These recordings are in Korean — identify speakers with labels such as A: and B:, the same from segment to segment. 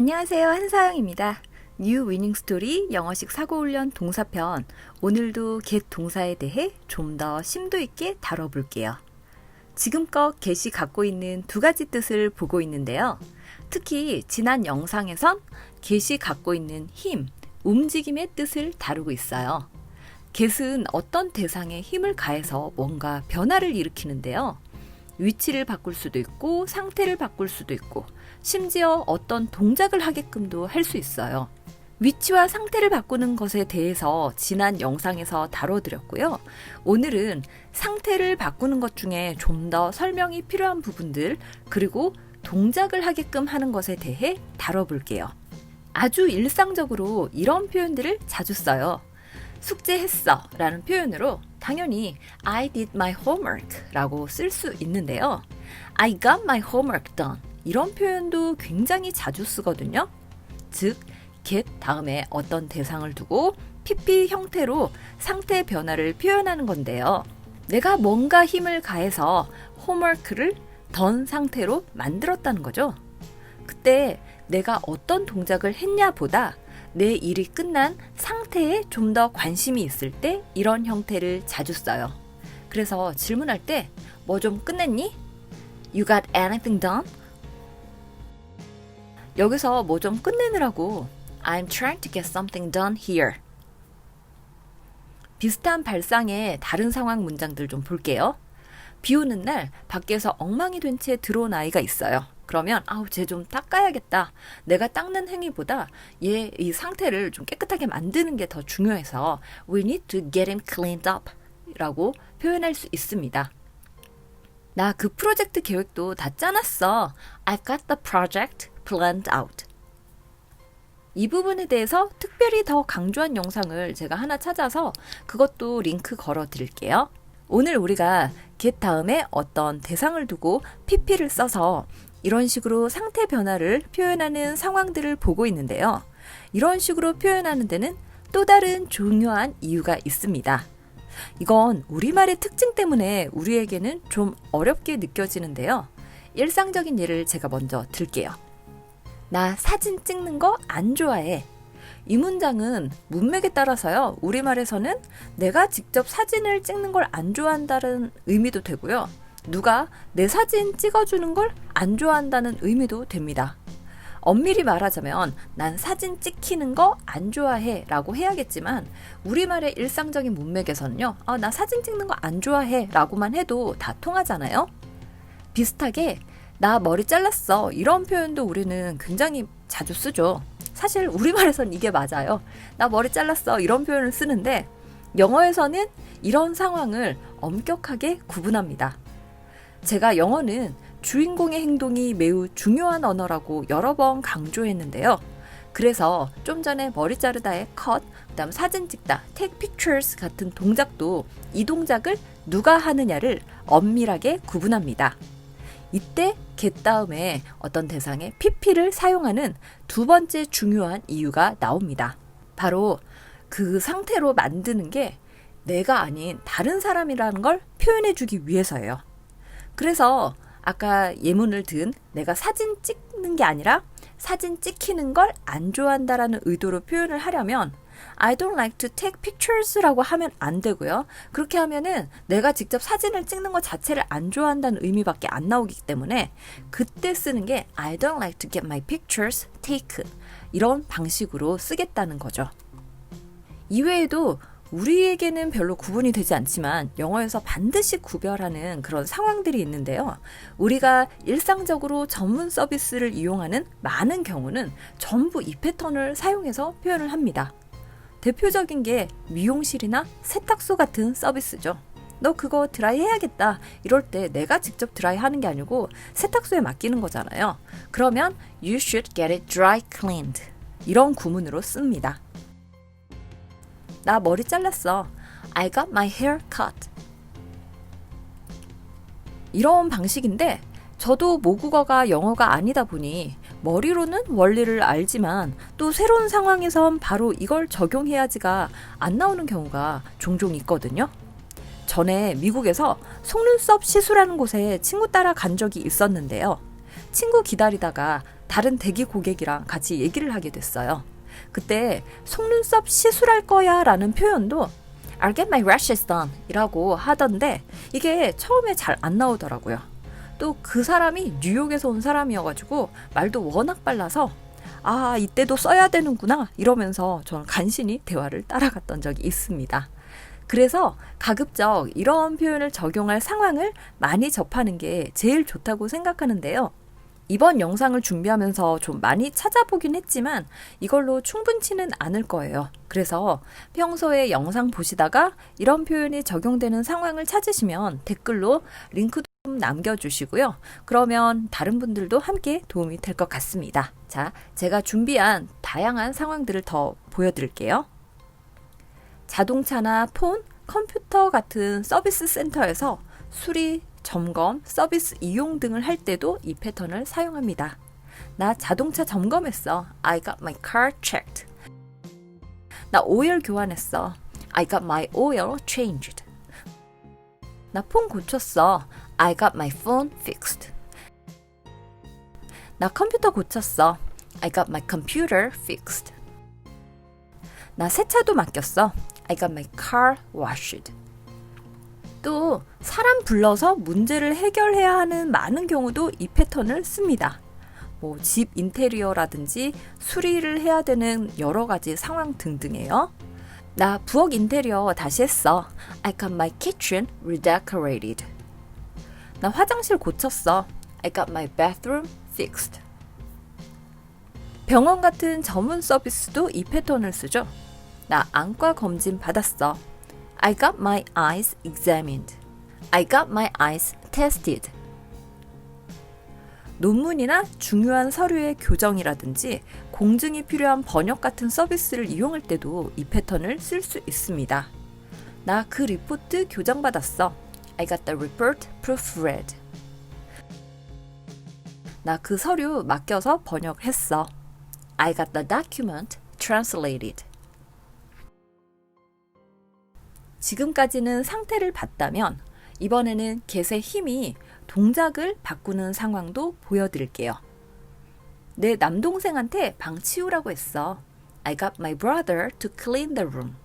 A: 안녕하세요. 한사영입니다. 뉴 위닝 스토리 영어식 사고 훈련 동사편. 오늘도 get 동사에 대해 좀 더 심도 있게 다뤄볼게요. 지금껏 get이 갖고 있는 두 가지 뜻을 보고 있는데요. 특히 지난 영상에선 get이 갖고 있는 힘, 움직임의 뜻을 다루고 있어요. get은 어떤 대상에 힘을 가해서 뭔가 변화를 일으키는데요. 위치를 바꿀 수도 있고 상태를 바꿀 수도 있고 심지어 어떤 동작을 하게끔도 할 수 있어요. 위치와 상태를 바꾸는 것에 대해서 지난 영상에서 다뤄드렸고요. 오늘은 상태를 바꾸는 것 중에 좀 더 설명이 필요한 부분들, 그리고 동작을 하게끔 하는 것에 대해 다뤄볼게요. 아주 일상적으로 이런 표현들을 자주 써요. 숙제했어 라는 표현으로 당연히 I did my homework 라고 쓸 수 있는데요. I got my homework done 이런 표현도 굉장히 자주 쓰거든요. 즉, get 다음에 어떤 대상을 두고 PP 형태로 상태 변화를 표현하는 건데요. 내가 뭔가 힘을 가해서 homework를 던 상태로 만들었다는 거죠. 그때 내가 어떤 동작을 했냐 보다 내 일이 끝난 상태에 좀 더 관심이 있을 때 이런 형태를 자주 써요. 그래서 질문할 때 뭐 좀 끝냈니? You got anything done? 여기서 뭐 좀 끝내느라고 I'm trying to get something done here. 비슷한 발상의 다른 상황 문장들 좀 볼게요. 비 오는 날 밖에서 엉망이 된 채 들어온 아이가 있어요. 그러면 아우 쟤 좀 닦아야겠다. 내가 닦는 행위보다 얘 이 상태를 좀 깨끗하게 만드는 게 더 중요해서 we need to get him cleaned up 라고 표현할 수 있습니다. 나 그 프로젝트 계획도 다 짜놨어. I've got the project planned out. 이 부분에 대해서 특별히 더 강조한 영상을 제가 하나 찾아서 그것도 링크 걸어 드릴게요. 오늘 우리가 get 다음에 어떤 대상을 두고 PP를 써서 이런 식으로 상태 변화를 표현하는 상황들을 보고 있는데요. 이런 식으로 표현하는 데는 또 다른 중요한 이유가 있습니다. 이건 우리말의 특징 때문에 우리에게는 좀 어렵게 느껴지는데요. 일상적인 예를 제가 먼저 들게요. 나 사진 찍는 거 안 좋아해. 이 문장은 문맥에 따라서요. 우리말에서는 내가 직접 사진을 찍는 걸 안 좋아한다는 의미도 되고요. 누가 내 사진 찍어주는 걸 안 좋아한다는 의미도 됩니다. 엄밀히 말하자면 난 사진 찍히는 거 안 좋아해 라고 해야겠지만 우리말의 일상적인 문맥에서는요. 아, 나 사진 찍는 거 안 좋아해 라고만 해도 다 통하잖아요. 비슷하게 나 머리 잘랐어 이런 표현도 우리는 굉장히 자주 쓰죠. 사실 우리말에선 이게 맞아요. 나 머리 잘랐어 이런 표현을 쓰는데 영어에서는 이런 상황을 엄격하게 구분합니다. 제가 영어는 주인공의 행동이 매우 중요한 언어라고 여러 번 강조했는데요. 그래서 좀 전에 머리 자르다의 컷, 그다음 사진 찍다, take pictures 같은 동작도 이 동작을 누가 하느냐를 엄밀하게 구분합니다. 이때 get 다음에 어떤 대상의 pp를 사용하는 두 번째 중요한 이유가 나옵니다. 바로 그 상태로 만드는 게 내가 아닌 다른 사람이라는 걸 표현해 주기 위해서예요. 그래서 아까 예문을 든 내가 사진 찍는 게 아니라 사진 찍히는 걸 안 좋아한다라는 의도로 표현을 하려면 I don't like to take pictures라고 하면 안 되고요. 그렇게 하면은 내가 직접 사진을 찍는 것 자체를 안 좋아한다는 의미밖에 안 나오기 때문에 그때 쓰는 게 I don't like to get my pictures taken 이런 방식으로 쓰겠다는 거죠. 이외에도 우리에게는 별로 구분이 되지 않지만 영어에서 반드시 구별하는 그런 상황들이 있는데요. 우리가 일상적으로 전문 서비스를 이용하는 많은 경우는 전부 이 패턴을 사용해서 표현을 합니다. 대표적인 게 미용실이나 세탁소 같은 서비스죠. 너 그거 드라이 해야겠다. 이럴 때 내가 직접 드라이 하는 게 아니고 세탁소에 맡기는 거잖아요. 그러면 you should get it dry cleaned. 이런 구문으로 씁니다. 나 머리 잘랐어. I got my hair cut. 이런 방식인데 저도 모국어가 영어가 아니다 보니 머리로는 원리를 알지만 또 새로운 상황에선 바로 이걸 적용해야지가 안 나오는 경우가 종종 있거든요. 전에 미국에서 속눈썹 시술하는 곳에 친구 따라 간 적이 있었는데요. 친구 기다리다가 다른 대기 고객이랑 같이 얘기를 하게 됐어요. 그때 속눈썹 시술할 거야 라는 표현도 I'll get my lashes done 이라고 하던데 이게 처음에 잘 안 나오더라고요. 또 그 사람이 뉴욕에서 온 사람이어가지고 말도 워낙 빨라서 아, 이때도 써야 되는구나 이러면서 저는 간신히 대화를 따라갔던 적이 있습니다. 그래서 가급적 이런 표현을 적용할 상황을 많이 접하는 게 제일 좋다고 생각하는데요. 이번 영상을 준비하면서 좀 많이 찾아보긴 했지만 이걸로 충분치는 않을 거예요. 그래서 평소에 영상 보시다가 이런 표현이 적용되는 상황을 찾으시면 댓글로 링크 좀 남겨주시고요. 그러면 다른 분들도 함께 도움이 될 것 같습니다. 자, 제가 준비한 다양한 상황들을 더 보여드릴게요. 자동차나 폰, 컴퓨터 같은 서비스 센터에서 수리, 점검, 서비스 이용 등을 할 때도 이 패턴을 사용합니다. 나 자동차 점검했어. I got my car checked. 나 오일 교환했어. I got my oil changed. 나 폰 고쳤어. I got my phone fixed. 나 컴퓨터 고쳤어. I got my computer fixed. 나 세차도 맡겼어. I got my car washed. 또 사람 불러서 문제를 해결해야 하는 많은 경우도 이 패턴을 씁니다. 뭐 집 인테리어라든지 수리를 해야 되는 여러 가지 상황 등등이에요. 나 부엌 인테리어 다시 했어. I got my kitchen redecorated. 나 화장실 고쳤어. I got my bathroom fixed. 병원 같은 전문 서비스도 이 패턴을 쓰죠. 나 안과 검진 받았어. I got my eyes examined. I got my eyes tested. 논문이나 중요한 서류의 교정이라든지 공증이 필요한 번역 같은 서비스를 이용할 때도 이 패턴을 쓸 수 있습니다. 나 그 리포트 교정받았어. I got the report proofread. 나 그 서류 맡겨서 번역했어. I got the document translated. 지금까지는 상태를 봤다면 이번에는 get의 힘이 동작을 바꾸는 상황도 보여드릴게요. 내 남동생한테 방 치우라고 했어. I got my brother to clean the room.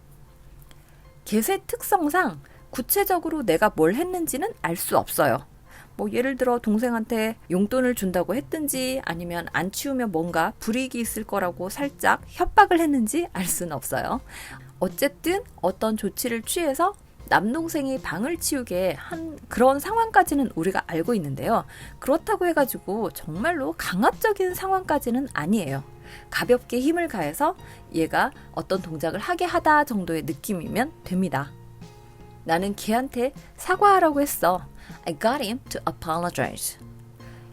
A: get의 특성상 구체적으로 내가 뭘 했는지는 알 수 없어요. 뭐 예를 들어 동생한테 용돈을 준다고 했든지 아니면 안 치우면 뭔가 불이익이 있을 거라고 살짝 협박을 했는지 알 수는 없어요. 어쨌든 어떤 조치를 취해서 남동생이 방을 치우게 한 그런 상황까지는 우리가 알고 있는데요. 그렇다고 해가지고 정말로 강압적인 상황까지는 아니에요. 가볍게 힘을 가해서 얘가 어떤 동작을 하게 하다 정도의 느낌이면 됩니다. 나는 걔한테 사과하라고 했어. I got him to apologize.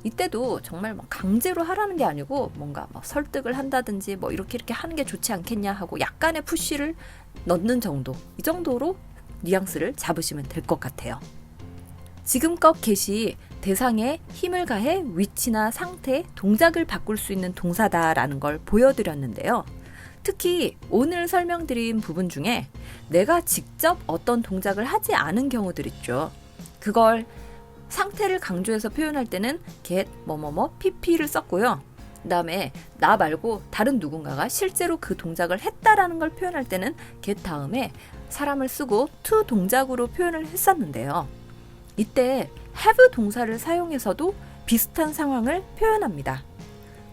A: 이때도 정말 뭐 강제로 하라는 게 아니고 뭔가 뭐 설득을 한다든지 뭐 이렇게 이렇게 하는 게 좋지 않겠냐 하고 약간의 푸시를 넣는 정도. 이 정도로 뉘앙스를 잡으시면 될 것 같아요. 지금껏 get이 대상에 힘을 가해 위치나 상태, 동작을 바꿀 수 있는 동사다라는 걸 보여드렸는데요. 특히 오늘 설명드린 부분 중에 내가 직접 어떤 동작을 하지 않은 경우들 있죠. 그걸 상태를 강조해서 표현할 때는 get 뭐뭐뭐 pp를 썼고요. 그다음에 나 말고 다른 누군가가 실제로 그 동작을 했다라는 걸 표현할 때는 get 다음에 사람을 쓰고 to 동작으로 표현을 했었는데요. 이때 have 동사를 사용해서도 비슷한 상황을 표현합니다.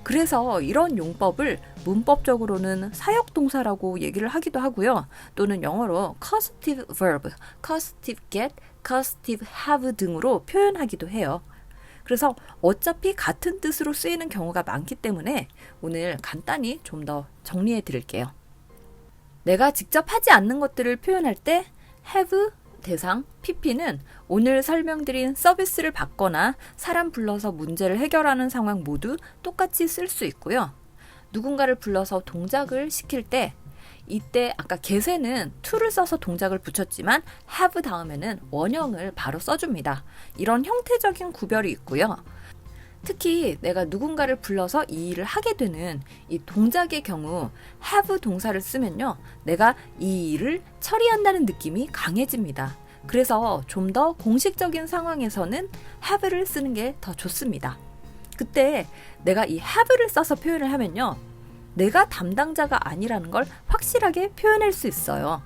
A: 그래서 이런 용법을 문법적으로는 사역 동사라고 얘기를 하기도 하고요. 또는 영어로 causative verb, causative get, causative have 등으로 표현하기도 해요. 그래서 어차피 같은 뜻으로 쓰이는 경우가 많기 때문에 오늘 간단히 좀 더 정리해 드릴게요. 내가 직접 하지 않는 것들을 표현할 때 have 대상 pp는 오늘 설명드린 서비스를 받거나 사람 불러서 문제를 해결하는 상황 모두 똑같이 쓸 수 있고요. 누군가를 불러서 동작을 시킬 때 이때 아까 get에는 to를 써서 동작을 붙였지만 have 다음에는 원형을 바로 써줍니다. 이런 형태적인 구별이 있고요. 특히 내가 누군가를 불러서 이 일을 하게 되는 이 동작의 경우 have 동사를 쓰면요. 내가 이 일을 처리한다는 느낌이 강해집니다. 그래서 좀 더 공식적인 상황에서는 have를 쓰는 게 더 좋습니다. 그때 내가 이 have를 써서 표현을 하면요. 내가 담당자가 아니라는 걸 확실하게 표현할 수 있어요.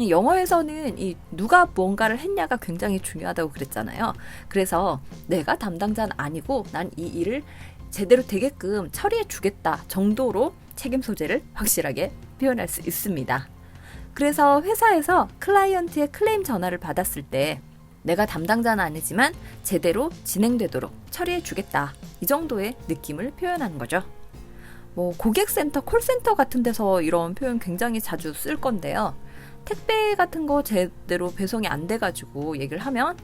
A: 이 영어에서는 이 누가 뭔가를 했냐가 굉장히 중요하다고 그랬잖아요. 그래서 내가 담당자는 아니고 난 이 일을 제대로 되게끔 처리해 주겠다 정도로 책임 소재를 확실하게 표현할 수 있습니다. 그래서 회사에서 클라이언트의 클레임 전화를 받았을 때 내가 담당자는 아니지만 제대로 진행되도록 처리해 주겠다. 이 정도의 느낌을 표현하는 거죠. 뭐 고객센터, 콜센터 같은 데서 이런 표현 굉장히 자주 쓸 건데요. 택배 같은 거 제대로 배송이 안 돼가지고 얘기를 하면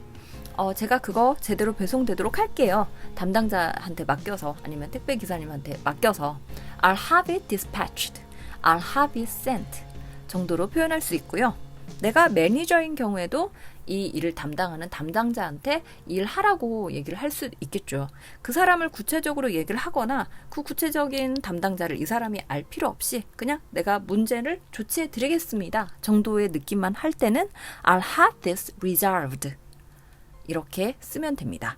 A: 어, 제가 그거 제대로 배송되도록 할게요. 담당자한테 맡겨서 아니면 택배 기사님한테 맡겨서 I'll have it dispatched. I'll have it sent. 정도로 표현할 수 있고요. 내가 매니저인 경우에도 이 일을 담당하는 담당자한테 일 하라고 얘기를 할 수 있겠죠. 그 사람을 구체적으로 얘기를 하거나 그 구체적인 담당자를 이 사람이 알 필요 없이 그냥 내가 문제를 조치해 드리겠습니다. 정도의 느낌만 할 때는 I'll have this resolved. 이렇게 쓰면 됩니다.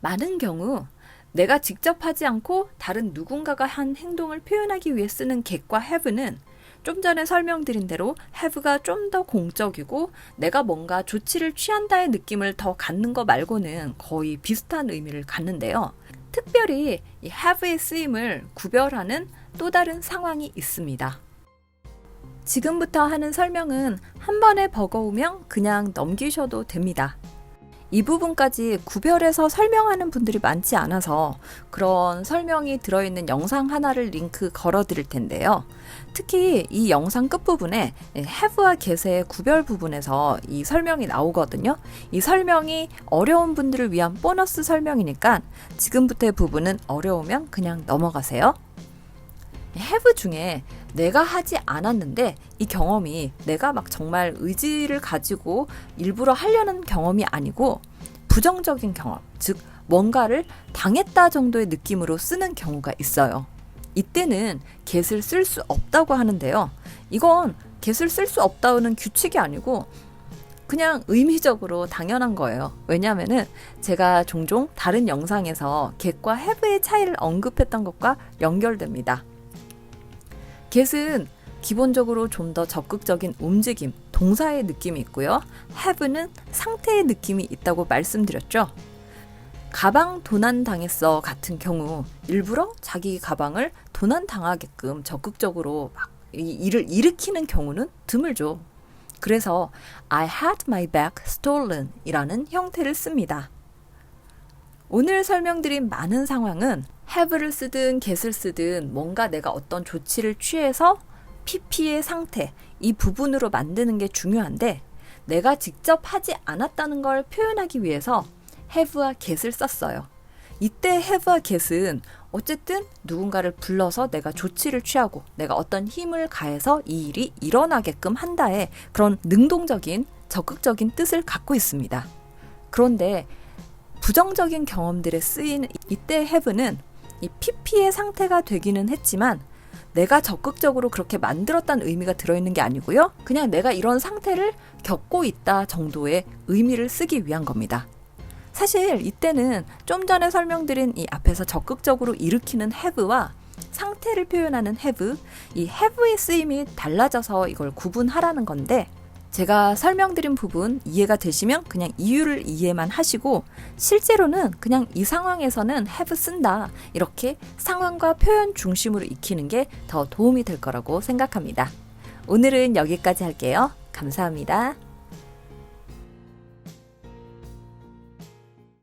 A: 많은 경우 내가 직접 하지 않고 다른 누군가가 한 행동을 표현하기 위해 쓰는 get과 have는 좀 전에 설명드린 대로 have가 좀 더 공적이고 내가 뭔가 조치를 취한다의 느낌을 더 갖는 거 말고는 거의 비슷한 의미를 갖는데요. 특별히 이 have의 쓰임을 구별하는 또 다른 상황이 있습니다. 지금부터 하는 설명은 한 번에 버거우면 그냥 넘기셔도 됩니다. 이 부분까지 구별해서 설명하는 분들이 많지 않아서 그런 설명이 들어있는 영상 하나를 링크 걸어 드릴 텐데요. 특히 이 영상 끝부분에 have와 get의 구별 부분에서 이 설명이 나오거든요. 이 설명이 어려운 분들을 위한 보너스 설명이니까 지금부터의 부분은 어려우면 그냥 넘어가세요. have 중에 내가 하지 않았는데 이 경험이 내가 막 정말 의지를 가지고 일부러 하려는 경험이 아니고 부정적인 경험, 즉 뭔가를 당했다 정도의 느낌으로 쓰는 경우가 있어요. 이때는 get을 쓸 수 없다고 하는데요. 이건 get을 쓸 수 없다는 규칙이 아니고 그냥 의미적으로 당연한 거예요. 왜냐하면은 제가 종종 다른 영상에서 get과 have의 차이를 언급했던 것과 연결됩니다. Get은 기본적으로 좀 더 적극적인 움직임, 동사의 느낌이 있고요. have는 상태의 느낌이 있다고 말씀드렸죠. 가방 도난 당했어 같은 경우 일부러 자기 가방을 도난 당하게끔 적극적으로 막이 일을 일으키는 경우는 드물죠. 그래서 I had my bag stolen 이라는 형태를 씁니다. 오늘 설명드린 많은 상황은 have를 쓰든 get을 쓰든 뭔가 내가 어떤 조치를 취해서 PP의 상태, 이 부분으로 만드는 게 중요한데 내가 직접 하지 않았다는 걸 표현하기 위해서 have와 get을 썼어요. 이때 have와 get은 어쨌든 누군가를 불러서 내가 조치를 취하고 내가 어떤 힘을 가해서 이 일이 일어나게끔 한다에 그런 능동적인 적극적인 뜻을 갖고 있습니다. 그런데 부정적인 경험들에 쓰인 이때 have는 이 PP의 상태가 되기는 했지만 내가 적극적으로 그렇게 만들었다는 의미가 들어있는 게 아니고요. 그냥 내가 이런 상태를 겪고 있다 정도의 의미를 쓰기 위한 겁니다. 사실 이때는 좀 전에 설명드린 이 앞에서 적극적으로 일으키는 have와 상태를 표현하는 have, 이 have의 쓰임이 달라져서 이걸 구분하라는 건데 제가 설명드린 부분 이해가 되시면 그냥 이유를 이해만 하시고 실제로는 그냥 이 상황에서는 have 쓴다 이렇게 상황과 표현 중심으로 익히는 게 더 도움이 될 거라고 생각합니다. 오늘은 여기까지 할게요. 감사합니다.